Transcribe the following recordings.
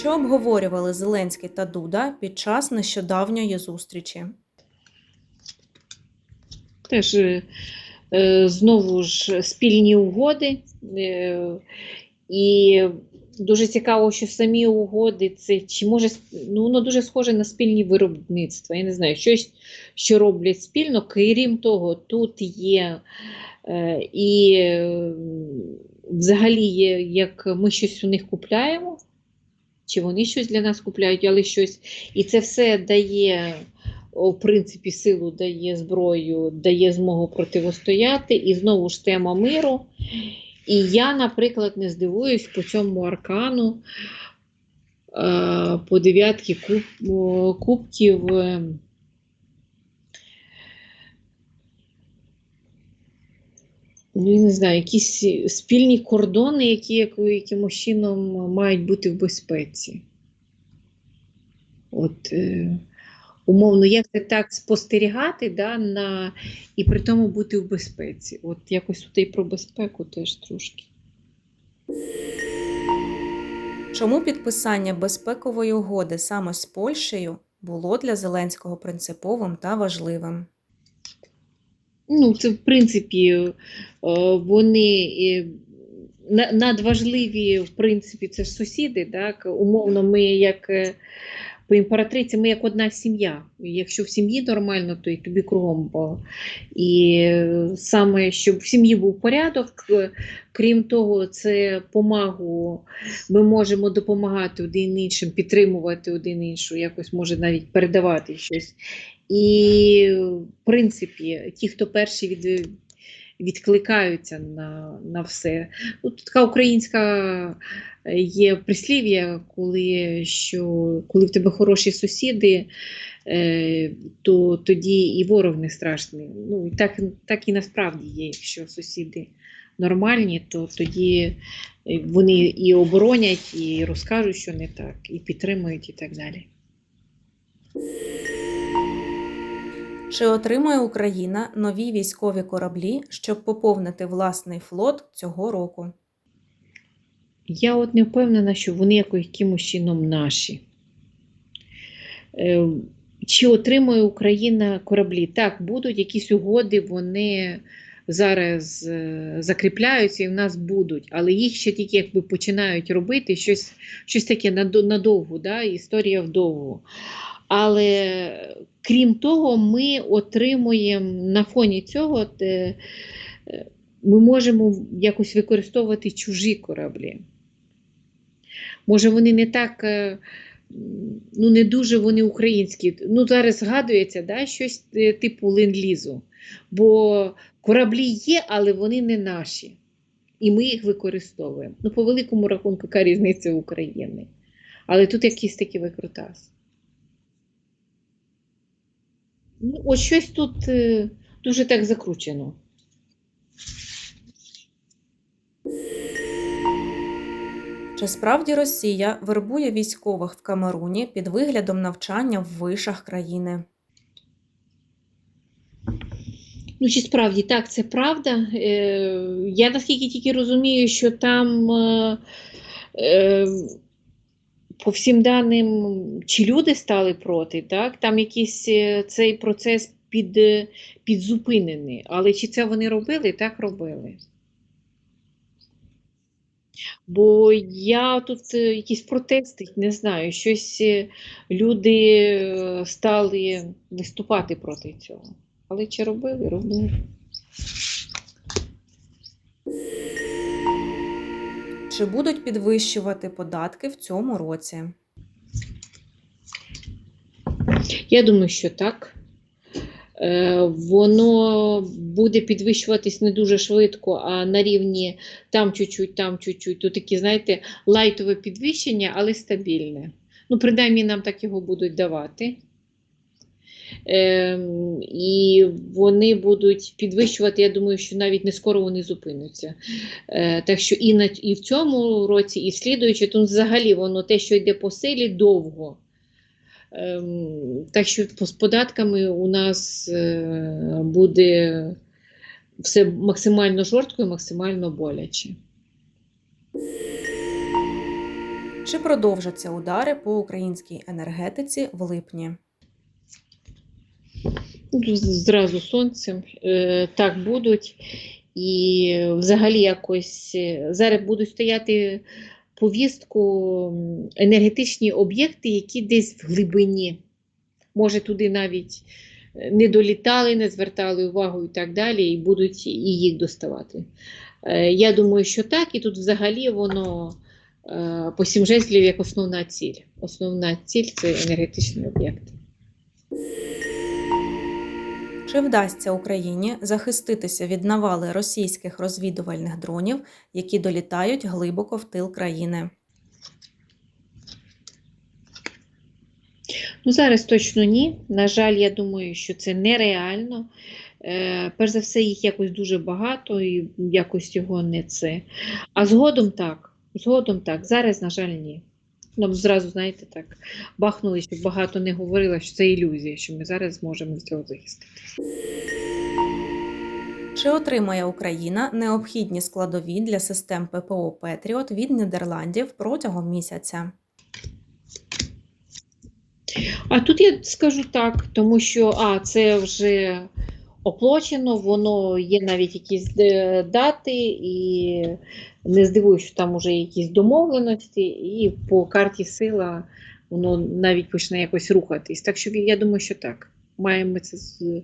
Що обговорювали Зеленський та Дуда під час нещодавньої зустрічі? Теж е, е, знову ж спільні угоди. е, І дуже цікаво, що самі угоди це чи може ну, воно дуже схоже на спільні виробництва. Я не знаю, щось, що роблять спільно. Крім того, тут є і взагалі є, як ми щось у них купляємо, чи вони щось для нас купляють, але щось. І це все дає в принципі, силу дає зброю, дає змогу противостояти. І знову ж тема миру. І я, наприклад, не здивуюсь по цьому аркану, е, по дев'ятки куб, кубків. е, Ну, я не знаю, якісь спільні кордони, які якимось чином мають бути в безпеці. От, е, умовно, як це так спостерігати, да, на, і при тому бути в безпеці. От якось тут і про безпеку теж трошки. Чому підписання безпекової угоди саме з Польщею було для Зеленського принциповим та важливим? Ну, це в принципі е, вони е, на- надважливі, в принципі, це ж сусіди. Так? Умовно, ми як е, по імператриці, ми як одна сім'я. Якщо в сім'ї нормально, то і тобі кругом. І саме щоб в сім'ї був порядок, е, крім того, це помагу. Ми можемо допомагати один іншим, підтримувати один іншу, якось може навіть передавати щось. І, в принципі, ті, хто перші від, відкликаються на, на все. Ну, Тут така українська е, є прислів'я, коли, що, коли в тебе хороші сусіди, е, то тоді і ворог не страшний. Ну, і так, так і насправді є, якщо сусіди нормальні, то тоді е, вони і оборонять, і розкажуть, що не так, і підтримують, і так далі. Чи отримає Україна нові військові кораблі, щоб поповнити власний флот цього року? Я от не впевнена, що вони якимось чином наші. Е, Чи отримує Україна кораблі? Так, будуть якісь угоди, вони зараз е, закріпляються і в нас будуть, але їх ще тільки якби починають робити щось, щось таке надовго, да? історія вдовго. Але крім того, ми отримуємо на фоні цього, е, ми можемо якось використовувати чужі кораблі. Може, вони не так, е, ну не дуже вони українські. Ну, зараз згадується да, щось е, типу ленд-лізу. Бо кораблі є, але вони не наші. І ми їх використовуємо. Ну, по великому рахунку, яка різниця України. Але тут якийсь такий викрутас. Ну, от щось тут е, дуже так закручено. Чи справді Росія вербує військових в Камеруні під виглядом навчання в вишах країни? Ну, чи справді так, це правда. Е, я наскільки тільки розумію, що там е, по всім даним, чи люди стали проти, так? Там якийсь е, цей процес під, е, підзупинений. Але чи це вони робили? Так робили. Бо я тут е, якісь протести, не знаю, щось люди стали виступати проти цього. Але чи робили? Робили. Чи будуть підвищувати податки в цьому році? Я думаю, що так. Е, Воно буде підвищуватись не дуже швидко, а на рівні там чуть-чуть, там чуть-чуть. То такі, знаєте, лайтове підвищення, але стабільне. Ну, принаймні, нам так його будуть давати. Ем, і вони будуть підвищувати, я думаю, що навіть не скоро вони зупиняться. Е, так що і, на, і в цьому році, і в слідуючи, то взагалі воно те, що йде по силі, довго. Ем, так що з податками у нас е, буде все максимально жорстко і максимально боляче. Чи продовжаться удари по українській енергетиці в липні? Зразу сонцем е, так будуть. І взагалі якось е, зараз будуть стояти повістку енергетичні об'єкти, які десь в глибині. Може, туди навіть е, не долітали, не звертали увагу і так далі, і будуть і їх доставати. Я думаю, що так, і тут взагалі воно по сім жезлів як основна ціль. Основна ціль це енергетичний об'єкт. Чи вдасться Україні захиститися від навали російських розвідувальних дронів, які долітають глибоко в тил країни? Ну, зараз точно ні. На жаль, я думаю, що це нереально. Е, перш за все, їх якось дуже багато, і якось його не це. А згодом так. Згодом так. Зараз, на жаль, ні. Ну, зразу, знаєте, так, бахнули, щоб багато не говорила, що це ілюзія, що ми зараз зможемо від цього захистити. Чи отримає Україна необхідні складові для систем ППО Петріот від Нідерландів протягом місяця? А тут я скажу так, тому що а, це вже оплачено, воно є навіть якісь е, дати, і не здивуюсь, що там вже якісь домовленості, і по карті сила воно навіть почне якось рухатись. Так що я думаю, що так. Маємо це з,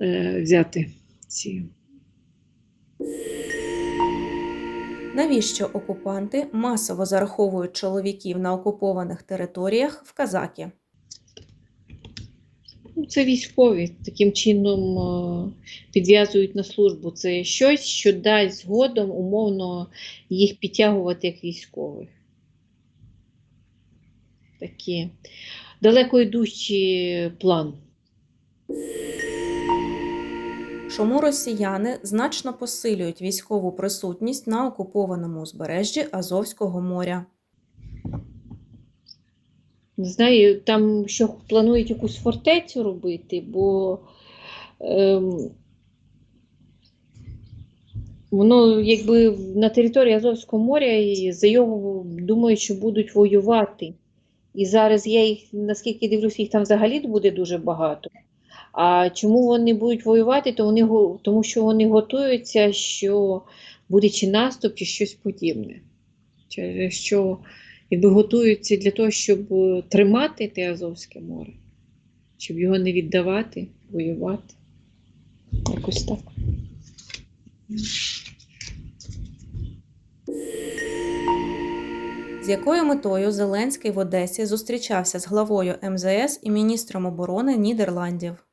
е, взяти. Ці. Навіщо окупанти масово зараховують чоловіків на окупованих територіях в казаки? Ну, Це військові таким чином е, підв'язують на службу. Це щось, що дасть згодом умовно їх підтягувати як військових. Такі далеко йдущий план. Чому росіяни значно посилюють військову присутність на окупованому узбережжі Азовського моря? Не знаю, там що планують якусь фортецю робити, бо ем, воно якби на території Азовського моря і за його думають, що будуть воювати. І зараз я їх, наскільки дивлюсь, їх там взагалі буде дуже багато. А чому вони будуть воювати? То вони, тому що вони готуються, що буде чи наступ, чи щось подібне. Через що якби готуються для того, щоб е, тримати те Азовське море, щоб його не віддавати, воювати. Якось так. З якою метою Зеленський в Одесі зустрічався з главою МЗС і міністром оборони Нідерландів?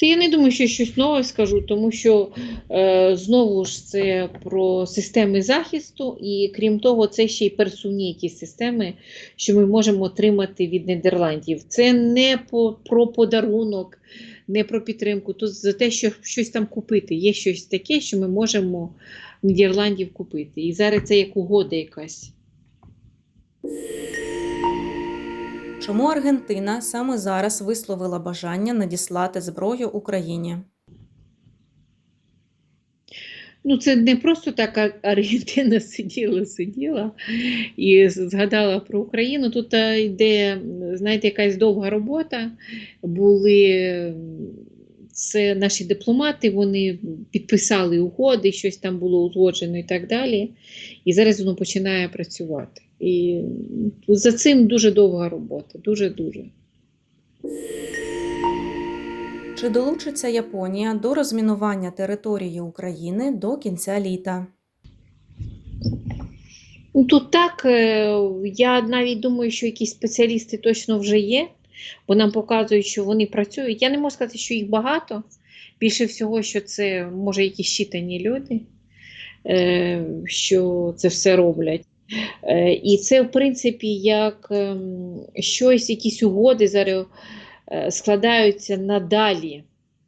Та я не думаю, що щось нове скажу, тому що е, знову ж це про системи захисту, і крім того, це ще й пересувні якісь системи, що ми можемо отримати від Нідерландів. Це не по, про подарунок, не про підтримку, то за те, що щось там купити. Є щось таке, що ми можемо Нідерландів купити. І зараз це як угода якась. Чому Аргентина саме зараз висловила бажання надіслати зброю Україні? Ну, це не просто так Аргентина сиділа, сиділа і згадала про Україну. Тут а, йде, знаєте, якась довга робота. Були це наші дипломати, вони підписали угоди, щось там було узгоджено і так далі. І зараз воно починає працювати. І за цим дуже довга робота, дуже-дуже. Чи долучиться Японія до розмінування території України до кінця літа? Ну, тут так, е, я навіть думаю, що якісь спеціалісти точно вже є, бо нам показують, що вони працюють. Я не можу сказати, що їх багато. Більше всього, що це може якісь щитані люди, е, що це все роблять. Е, І це, в принципі, як ем, щось, якісь угоди зараз е, складаються надалі,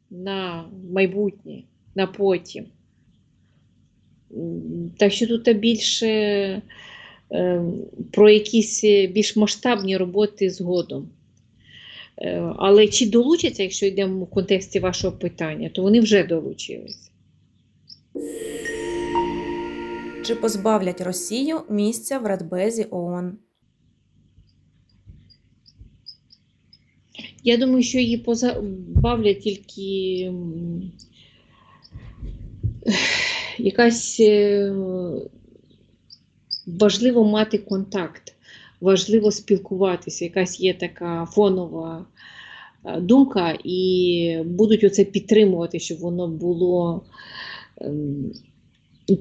на майбутнє, на потім. Так що тут більше е, про якісь більш масштабні роботи згодом. Е, Але чи долучаться, якщо йдемо в контексті вашого питання, то вони вже долучилися. Чи позбавлять Росію місця в Радбезі ООН? Я думаю, що її позбавлять тільки якась е, важливо мати контакт, важливо спілкуватися, якась є така фонова е, думка, і будуть оце підтримувати, щоб воно було ем,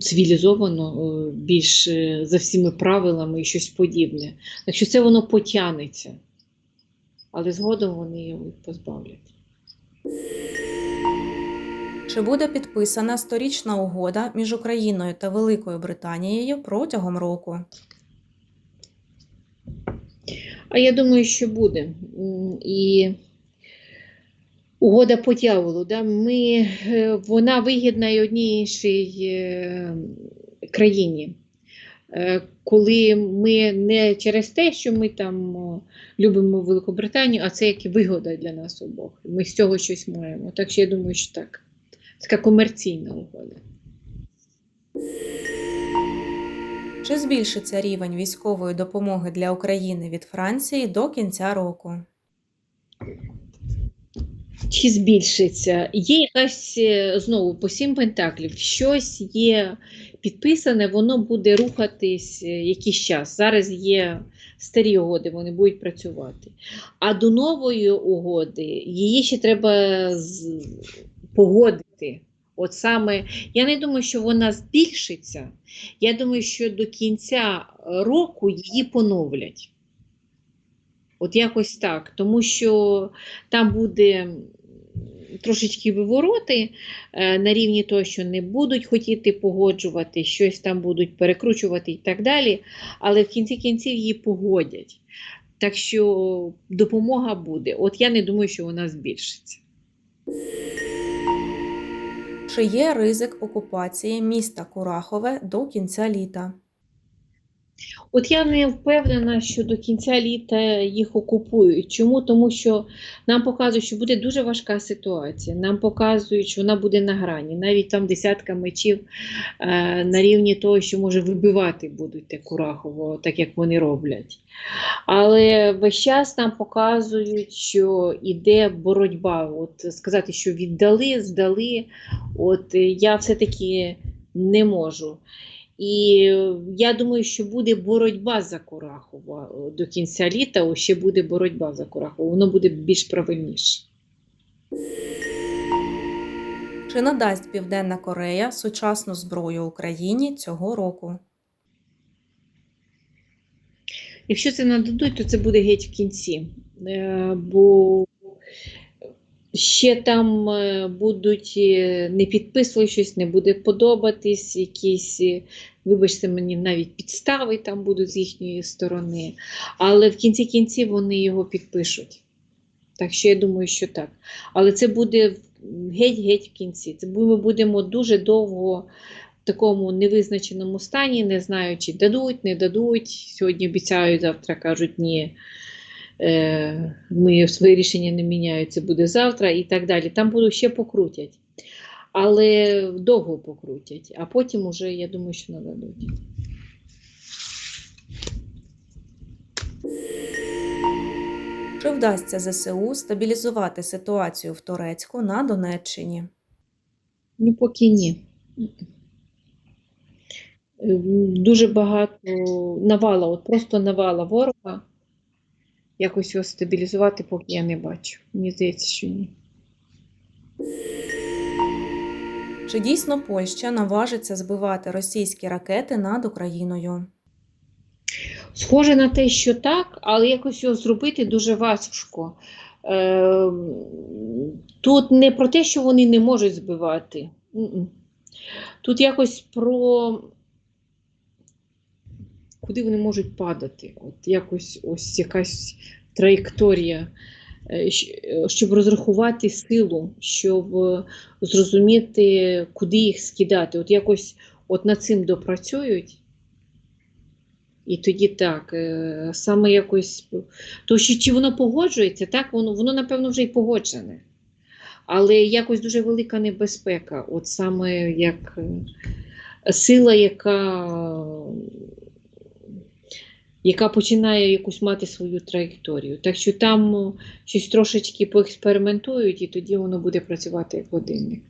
цивілізовано, е, більш е, за всіми правилами і щось подібне. Так що це воно потягнеться але згодом вони його позбавлять. Чи буде підписана сторічна угода між Україною та Великою Британією протягом року? А я думаю, що буде. І угода по дьяволу, да? Ми, е, вона вигідна і одній іншій е, країні. Е, Коли ми не через те, що ми там любимо Великобританію, а це як вигода для нас обох. Ми з цього щось маємо. Так що я думаю, що так. Така комерційна угода. Чи збільшиться рівень військової допомоги для України від Франції до кінця року? Чи збільшиться? Є якась е, знову по сім пентаклів, щось є підписане, воно буде рухатись е, якийсь час. Зараз є старі угоди, вони будуть працювати. А до нової угоди її ще треба погодити. От саме, я не думаю, що вона збільшиться. Я думаю, що до кінця року її поновлять. От якось так. Тому що там буде трошечки вивороти е, на рівні того, що не будуть хотіти погоджувати, щось там будуть перекручувати і так далі. Але в кінці кінців її погодять. Так що допомога буде. От я не думаю, що вона збільшиться. Чи є ризик окупації міста Курахове до кінця літа? От я не впевнена, що до кінця літа їх окупують. Чому? Тому що нам показують, що буде дуже важка ситуація. Нам показують, що вона буде на грані. Навіть там десятка мечів е, на рівні того, що може вибивати будуть Курахово, так як вони роблять. Але весь час нам показують, що іде боротьба. От сказати, що віддали, здали. От я все-таки не можу. І я думаю, що буде боротьба за Курахова е, до кінця літа. Ще буде боротьба за Курахова. Воно буде більш правильніше. Чи надасть Південна Корея сучасну зброю Україні цього року? Якщо це нададуть, то це буде геть в кінці. Е, Бо ще там е, будуть не підписувати щось, не буде подобатись, якісь, вибачте мені, навіть підстави там будуть з їхньої сторони. Але в кінці кінців вони його підпишуть. Так що я думаю, що так. Але це буде геть-геть в кінці. Це ми будемо дуже довго в такому невизначеному стані, не знаю, чи дадуть, не дадуть. Сьогодні обіцяють, завтра кажуть, ні. Е, ми своє рішення не міняють, це буде завтра і так далі. Там будуть ще покрутять. Але довго покрутять, а потім уже, я думаю, що нададуть. Чи вдасться ЗСУ стабілізувати ситуацію в Турецьку на Донеччині? Ну, поки ні. Дуже багато навала, от просто навала ворога. Якось його стабілізувати, поки я не бачу. Мені здається, що ні. Чи дійсно Польща наважиться збивати російські ракети над Україною? Схоже на те, що так, але якось його зробити дуже важко. Е, Тут не про те, що вони не можуть збивати. Тут якось про куди вони можуть падати. От якось ось якась траєкторія, щоб розрахувати силу, щоб е, зрозуміти, куди їх скидати. От якось от над цим допрацюють. І тоді так, е, саме якось. То що чи воно погоджується, так, воно, воно напевно вже й погоджене. Але якось дуже велика небезпека, от саме як е, сила, яка, яка починає якусь мати свою траєкторію. Так що там щось трошечки поекспериментують, і тоді воно буде працювати як годинник.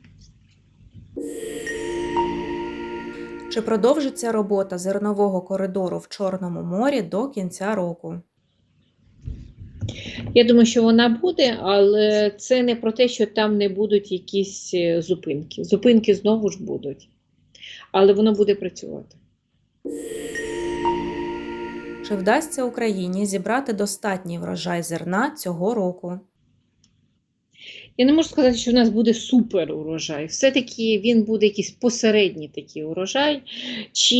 Чи продовжиться робота зернового коридору в Чорному морі до кінця року? Я думаю, що вона буде, але це не про те, що там не будуть якісь е, зупинки. Зупинки знову ж будуть, але воно буде працювати. Чи вдасться Україні зібрати достатній врожай зерна цього року? Я не можу сказати, що в нас буде супер урожай. Все-таки він буде якийсь посередній такий урожай. Чи,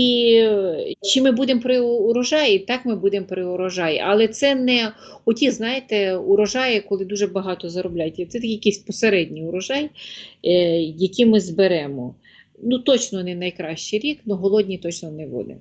чи ми будемо при урожаї? Так, ми будемо при урожаї. Але це не оті, знаєте, урожаї, коли дуже багато заробляють. Це такий якийсь посередній урожай, е, який ми зберемо. Ну, точно не найкращий рік, але голодні точно не буде.